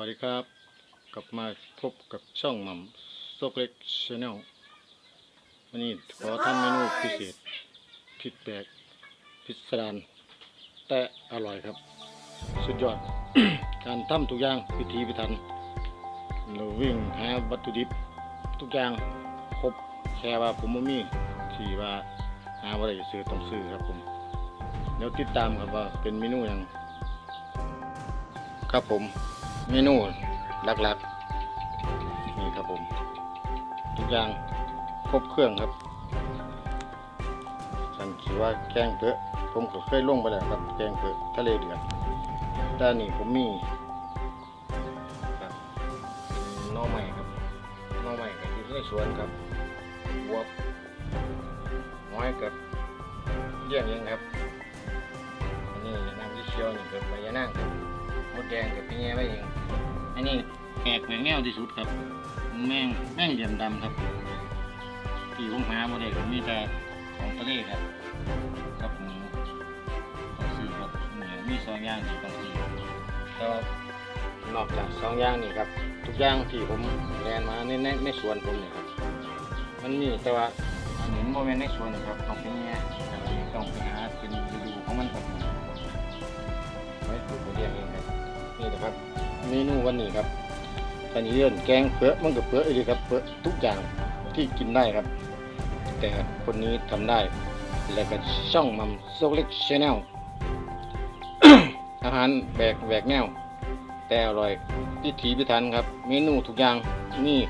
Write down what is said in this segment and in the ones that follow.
วัสดีครับ กลับมาพบกับช่องหม่ำโซกเล็กชาแนลวันนี้ขอทำเมนูพิเศษ ผิดแปลกพิสดารแต่อร่อยครับ สุดยอด การทำทุกอย่างพิธีพิถัน เราวิ่งหาวัตถุดิบ ทุกอย่างครบแค่ว่าผมม่มีที่ว่าหาอะไรซื้อต้องซื้อครับผมเดี๋ยวติดตามครับว่าเป็นเมนูอย่างครับผม เมนูหลักๆ นี่ครับผม ทุกอย่างครบเครื่องครับสันขีว่าแกงเผือผมก็เคยลงไปแล้วครับ แกงเผือทะเลเดือดด้านนี้ผมมีครับน่อไม้ครับน่อไม้ก็อยู่ในสวนครับบวบน้อยกับเลี้ยงเองครับอันนี้น้ำที่เชียวนี่เป็นใบยะนางครับ มดแดงกับพี่แง่ไว้เอง อันนี้แปลกแหวกแนวที่สุดครับ แม่งแม่งเหลี่ยมดำครับที่ผมหาโมเดลก็มีแต่ของทะเลครับกับหมูต้องซื้อครับเนี่ยมีสองอย่างที่ต้องซื้อแต่ว่านอกจากสองอย่างนี่ครับ ทุกอย่างที่ผมแลนมาในในในสวนผมเนี่ยครับ มันมีแต่ว่าอันนี้โมเมนในสวนครับต้องเป็นแง่แต่ว่าต้องไปหาเป็นฤดูของมันครับ เมนูวันนี้ครับตอนนี้เรื่องแกงเปื้อมันก็เปื้อะเลยครับเปื้อทุกอย่างที่กินได้ครับ แต่คนนี้ทำได้ แล้วก็ช่องมัมโซเล็กชาแนลอาหารแบกแบกแนว แต่อร่อยพิถีพิถันครับ เมนูทุกอย่างนี่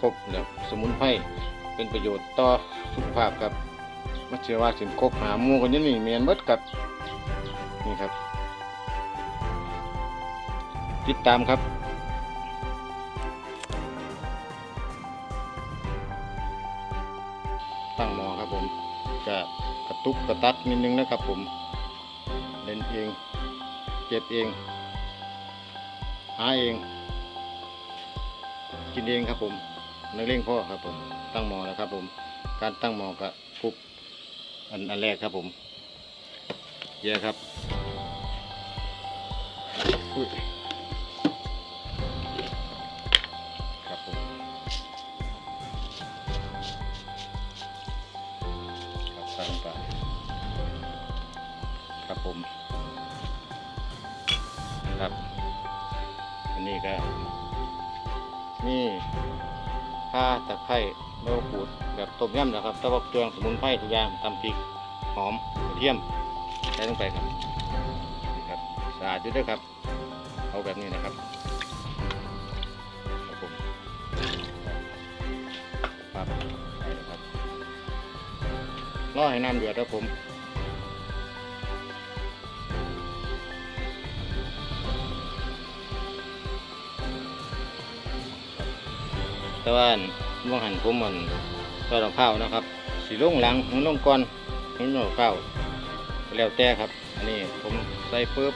ครบแบบสมุนไพรเป็นประโยชน์ต่อสุขภาพครับมาเชื่อว่าสินครบหาหมูกันยังนี่เมียนเบิดกับนี่ครับ ติดตามครับ ตั้งหมอครับผมจะกระตุกกระตักนิดนึงนะครับผมเล่นเองเก็บเอง หาเอง กินเองครับผมนักเล่งพ่อครับผมตั้งหมอแล้วครับผม การตั้งหมอกับคุบอันอันแรกครับผมเยอะครับอุ้ ครับใส่ลงไปครับผมครับอันนี้ก็นี่ข่าตะไคร้ใบมะกรูดแบบต้มยำนะครับตะวันเครื่องสมุนไพรทุกอย่างตำพริกหอมกระเทียมใส่ลงไปครับนี่ครับสะอาดอยู่ด้วยครับ เอาแบบนี้นะครับครับผมครับ รอให้น้ำเดือดครับผมแต่ว่าเมื่หันผมมันก็ดอกข้าวนะครับสีลงหลังมันลงก่อนมันดอกข้าวแล้วแต่ครับ อันนี้ผมใส่ปุ๊บ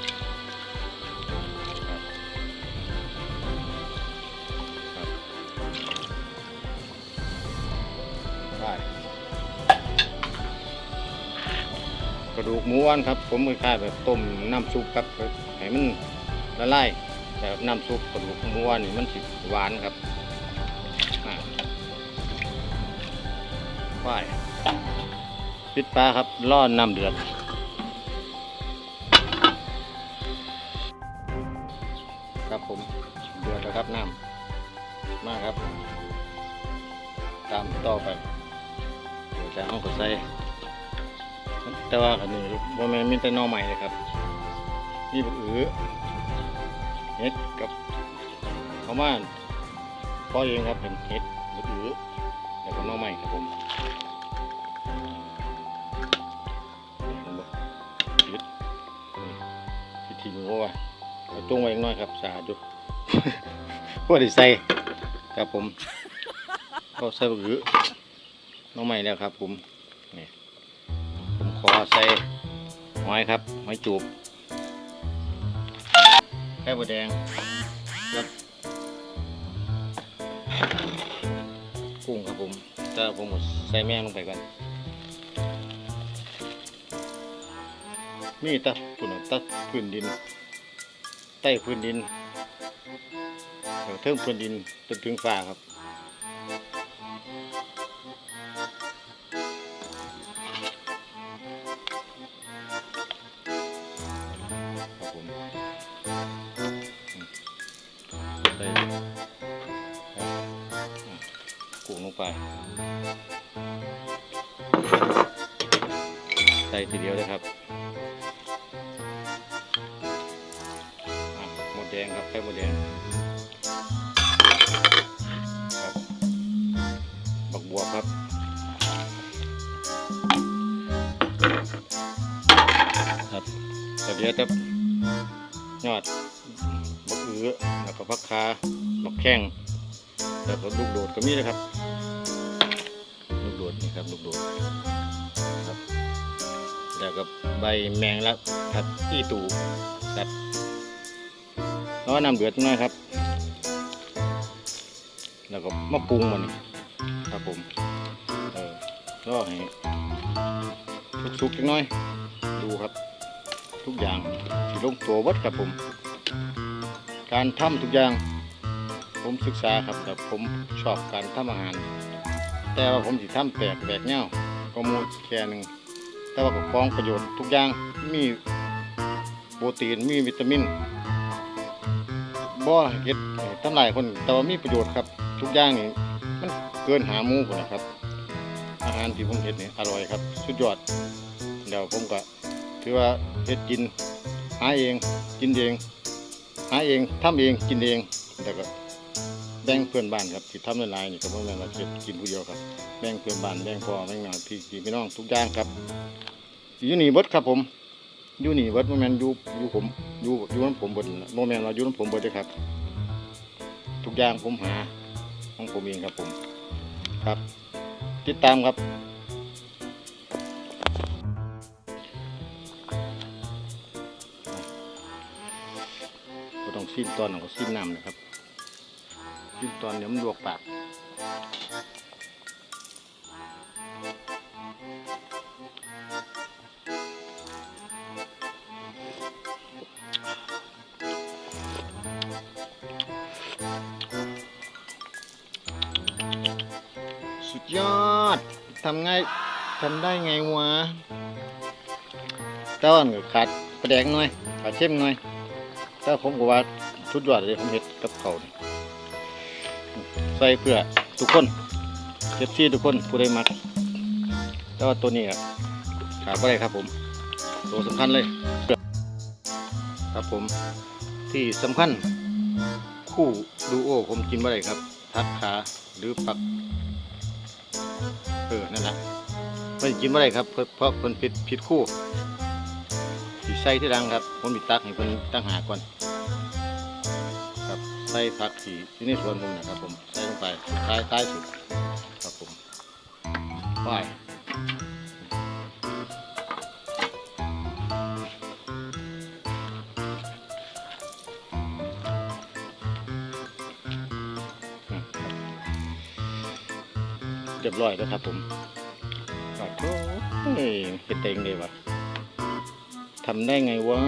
ดูกหมูอ่อนครับ ผมคล้ายแบบต้มน้ำซุปครับให้มันละลายแต่น้ำซุปกระดูกหมูอ่อนนี่มันสิหวานครับควายปิดปลาครับล่อน้ำเดือดครับผมเดือดแล้วครับน้ำมากครับ ตามต่อไปเดี๋ยวจะเอาก็ใส่ แต่ว่าอันนี้ว่ามันมีแต่นอใหม่เลยครับนี่บักอือเห็ดกับข้าวม่านพอเองครับเป็นเห็ดหรือแล้วก็นอใหม่ครับผมเห็นบ่ยึดนี่พิธีมือว่าเอาตุ้งไว้อีกหน้อยครับสาธุพวกที่ใส่ครับผมก็ใส่หรือน้องใหม่แล้วครับผม อใส่หอยครับหอยจูบแค่บัวแดงครับกุ้งครับผมแต่ผมใส่แม่งลงไปก่อนมีแตะฝุ่นตะพื้นดิน ใต้พื้นดินเออเทิงพื้นดินจนถึงฟ้าครับ ไป ใส่ทีเดียวเลยครับอะหมดแดงครับไข่หมดแดงครับบักบวครับครับแต่เดี๋ยวจะยอดบักเอือแล้วก็พักคาบักแข้งแล้วก็ลูกโดดก็มีนะครับ ครับลูกดดครับแล้วก็ใบแมงลักผัดอีตูครับแล้วน้ำเดือดจังหน่อยครับ แล้วก็มะปรุงมันครับผมเออก็ให้สุกๆจังหน่อย ดูครับ ทุกอย่างลงตัววัดครับผม การทำทุกอย่าง ผมศึกษาครับแต่ผมชอบการทำอาหาร แต่ว่าผมสิทำแปลกแปลกเง่าก็มูแค่หนึ่งแต่ว่าก็ของประโยชน์ทุกอย่างมีโปรตีนมีวิตามินบ่เฮ็ดให้ทำลายคนแต่ว่ามีประโยชน์ครับ ทุกอย่างนี่มันเกินหาหมู่พุ่นนะครับ อาหารที่ผมเฮ็ดนี่อร่อยครับ สุดยอดเดี๋ยวผมก็ถือว่าเฮ็ดกิน หาเองกินเอง หาเองทำเองกินเองแล้วก็ แบ่งเพื่อนบ้านครับที่ทำหลายๆนี่ก็บ่แม่นว่าเฮ็ดกินผู้เดียวครับแบ่งเพื่อนบ้านแบ่งพ่อแบ่งน้องพี่พี่น้องทุกอย่างครับอยู่นี่เบิดครับผมอยู่นี่เบิดโมแมนอยู่อยู่ผมอยู่อยู่น้ำผมเบิดโมแมนว่าอยู่น้ำผมเบิดเด้อครับ ทุกอย่างผมหาของผมเองครับผมครับ ติดตามครับ ก็ต้องซิมตอนของก็ซิมน้ำนะครับ ซิมตอนเดี๋ยวมันลวกปากสุดยอดทำไงทำได้ไงวะต้อนก็ขาดประแดงหน่อยขาดเข้มหน่อยแต่ผมก็ว่าสุดยอดเลยผมเห็ดกับเขาวนี่ ใส่เพื่อทุกคนเจ็บซี่ทุกคนผู้ใดมักแต่ว่าตัวนี้อะขาดอะไรครับผม ตัวสำคัญเลย ครับผมที่สำคัญคู่ดูโอผมกินว่าไรครับ ทัดขาหรือปักเออนั่นแหละเพิ่นกินบ่ได้ครับ เพราะเพิ่นผิดผิดคู่สิใส่ที่ดังครับ ผมมีตักให้เพิ่นตั้งหากก่อน ใส่ผักสีที่ในสวนผมนะครับผมใส่ลงไปสุดท้ายท้ายสุดครับผมไปเรียบร้อยแล้วครับผมขอโทษเฮ้ยเฮ็ดเองเลยวะทำได้ไงวะ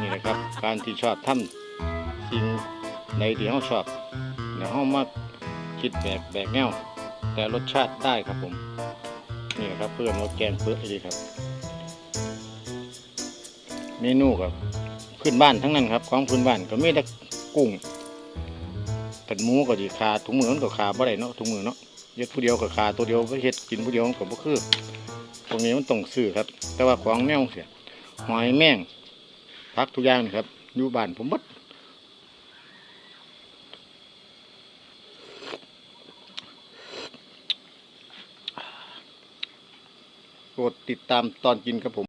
นี่นะครับ การที่ชอบทำ สิ่งในที่เขาชอบแล้วเขามาคิดแบบแบบแนวแต่รสชาติได้ครับผมนี่ครับเพื่อนเราแกงเปื้อนดีครับ เมนูกับพื้นบ้านทั้งนั้นครับของพื้นบ้านก็มีแต่กุ้งผัดหมูก็ดีคาถุงมือมันก็คาบ่ได้เนาะถุงมือเนาะเฮ็ดผู้เดียวก็คาตัวเดียวบ่เฮ็ดกินผู้เดียวมันก็บ่คือตรงนี้มันต้องซื้อครับ แต่ว่าของแนวเสียหอยแมงพักทุกอย่างนี่ครับอยู่บ้านผมหมด กดติดตามตอนกินครับผม